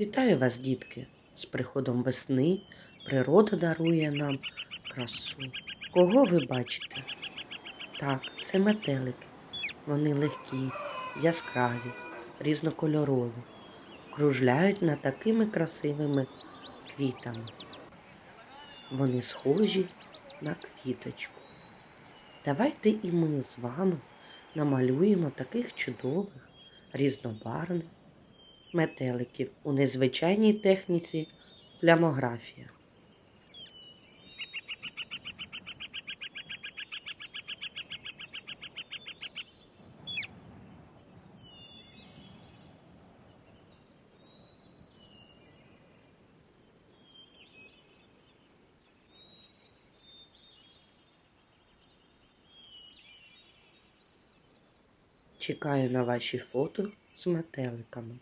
Вітаю вас, дітки! З приходом весни природа дарує нам красу. Кого ви бачите? Так, це метелики. Вони легкі, яскраві, різнокольорові, кружляють над такими красивими квітами. Вони схожі на квіточку. Давайте і ми з вами намалюємо таких чудових, різнобарвних метеликів у незвичайній техніці плямографія. Чекаю на ваші фото з метеликами.